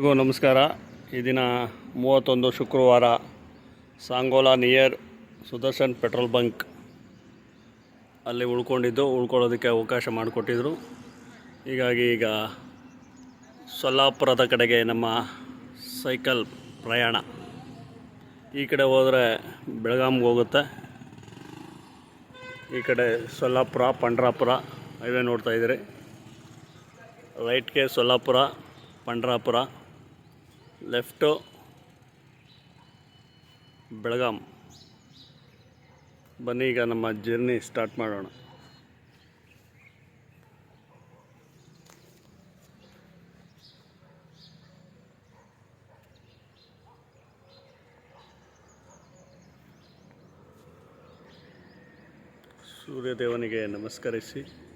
ನಮಸ್ಕಾರ. ಈ ದಿನ ಮೂವತ್ತೊಂದು ಶುಕ್ರವಾರ Sangola near Sudarshan petrol bunk ಅಲ್ಲಿ ಉಳ್ಕೊಂಡಿದ್ದು, ಉಳ್ಕೊಳ್ಳೋದಕ್ಕೆ ಅವಕಾಶ ಮಾಡಿಕೊಟ್ಟಿದ್ರು. ಹೀಗಾಗಿ ಈಗ ಸೊಲ್ಲಾಪುರದ ಕಡೆಗೆ ನಮ್ಮ ಸೈಕಲ್ ಪ್ರಯಾಣ. ಈ ಕಡೆ ಹೋದರೆ ಬೆಳಗಾಮ್ಗೆ ಹೋಗುತ್ತೆ. ಈ ಕಡೆ ಸೊಲ್ಲಾಪುರ, ಪಂಡ್ರಾಪುರ ಹೈವೇ ನೋಡ್ತಾ ಇದ್ದೀರಿ. ರೈಟ್ಗೆ ಸೊಲ್ಲಾಪುರ, ಪಂಡ್ರಾಪುರ. ಲೆಫ್ಟು ಬೆಳಗಾಂ. ಬನ್ನಿ ಈಗ ನಮ್ಮ ಜರ್ನಿ ಸ್ಟಾರ್ಟ್ ಮಾಡೋಣ. ಸೂರ್ಯದೇವನಿಗೆ ನಮಸ್ಕರಿಸಿ.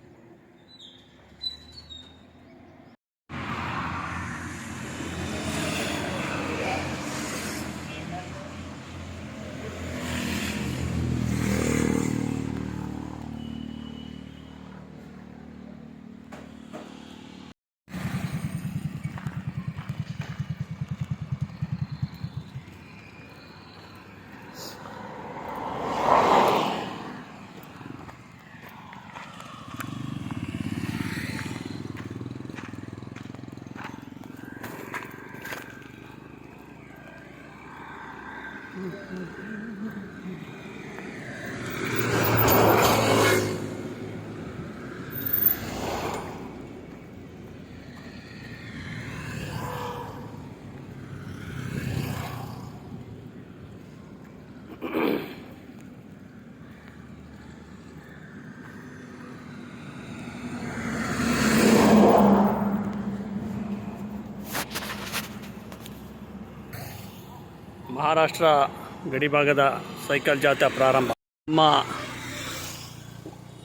ಮಹಾರಾಷ್ಟ್ರ ಗಡಿಭಾಗದ ಸೈಕಲ್ ಜಾಥಾ ಪ್ರಾರಂಭ. ನಮ್ಮ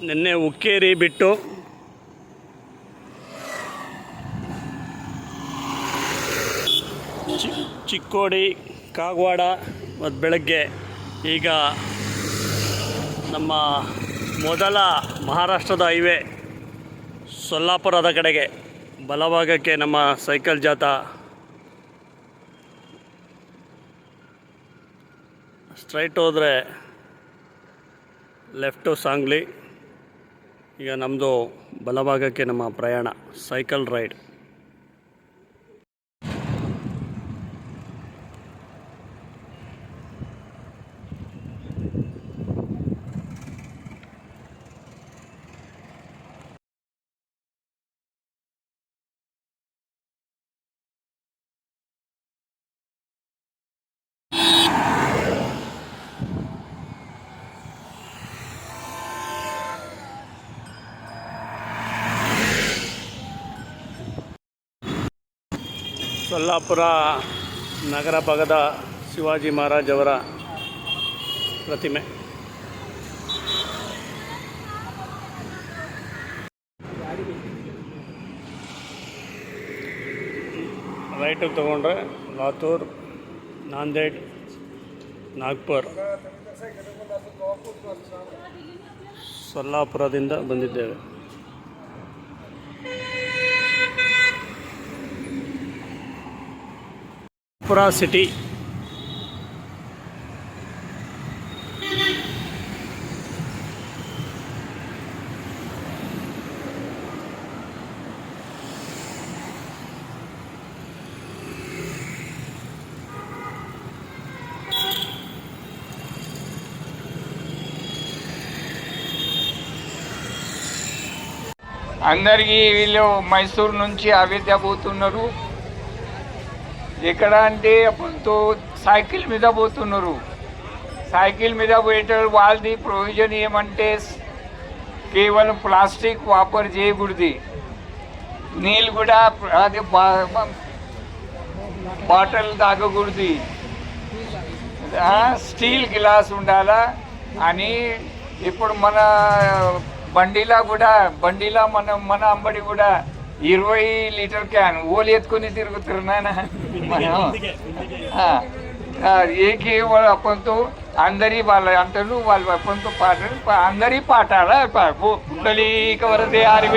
ನಿನ್ನೆ ಉಕ್ಕೇರಿ ಬಿಟ್ಟು ಚಿಕ್ಕೋಡಿ, ಕಾಗವಾಡ ಮತ್ತು ಬೆಳಗ್ಗೆ ಈಗ ನಮ್ಮ ಮೊದಲ ಮಹಾರಾಷ್ಟ್ರದ ಹೈವೇ ಸೊಲ್ಲಾಪುರದ ಕಡೆಗೆ ಬಲಭಾಗಕ್ಕೆ ನಮ್ಮ ಸೈಕಲ್ ಜಾಥಾ ಸ್ಟ್ರೈಟ್ ಹೋದರೆ ಲೆಫ್ಟು ಸಾಂಗ್ಲಿ. ಈಗ ನಮ್ಮದು ಬಲಭಾಗಕ್ಕೆ ನಮ್ಮ ಪ್ರಯಾಣ ಸೈಕಲ್ ರೈಡ್. ಸೊಲ್ಲಾಪುರ ನಗರ ಭಾಗದ ಶಿವಾಜಿ ಮಹಾರಾಜವರ ಪ್ರತಿಮೆ. ರೈಟಿಗೆ ತಗೊಂಡ್ರೆ ಲಾತೂರ್ ನಾಂದೇಡ್ ನಾಗ್ಪುರ್. ಸೊಲ್ಲಾಪುರದಿಂದ ಬಂದಿದ್ದೇವೆ. పురా సిటీ. అందరికీ వీళ్ళు మైసూర్ నుంచి అవిద్య పోతున్నారు. ఎక్కడ అంటే అప్పుడు సైకిల్ మీద పోతున్నారు. సైకిల్ మీద పోయేటప్పుడు వాళ్ళది ప్రొవిజన్ ఏమంటే కేవలం ప్లాస్టిక్ వాపర్ చేయకూడదు. నీళ్ళు కూడా అది బాటిల్ తాగకూడదు. స్టీల్ గ్లాస్ ఉండాలా అని ఇప్పుడు మన బండిలా కూడా బండిలా మన మన అంబడి కూడా ఇరవై లీటర్ క్యాన్ ఓలి ఎత్తుకుని తిరుగుతారు నాయన. ఏకే వాళ్ళ అప్పంతో అందరి వాళ్ళ అంటలు వాళ్ళ అప్పంతో పాటలు అందరి పాటాల పుట్టలీక వరదే ఆరి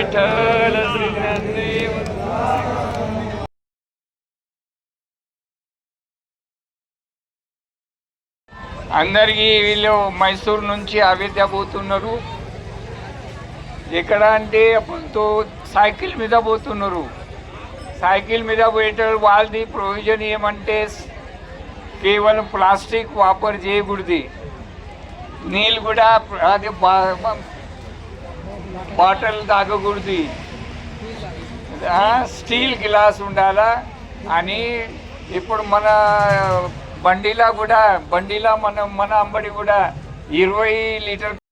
అందరికీ వీళ్ళు మైసూరు నుంచి అవిద్య పోతున్నారు. ఎక్కడ అంటే అప్పుడు సైకిల్ మీద పోతున్నారు. సైకిల్ మీద పోయేటప్పుడు వాళ్ళది ప్రొవిజన్ ఏమంటే కేవలం ప్లాస్టిక్ వాపర్ చేయకూడదు. నీళ్ళు కూడా అది బా- బాటిల్ తాగకూడదు. స్టీల్ గ్లాస్ ఉండాలా అని ఇప్పుడు మన బండిలా కూడా బండిలా మన మన అంబడి కూడా ఇరవై లీటర్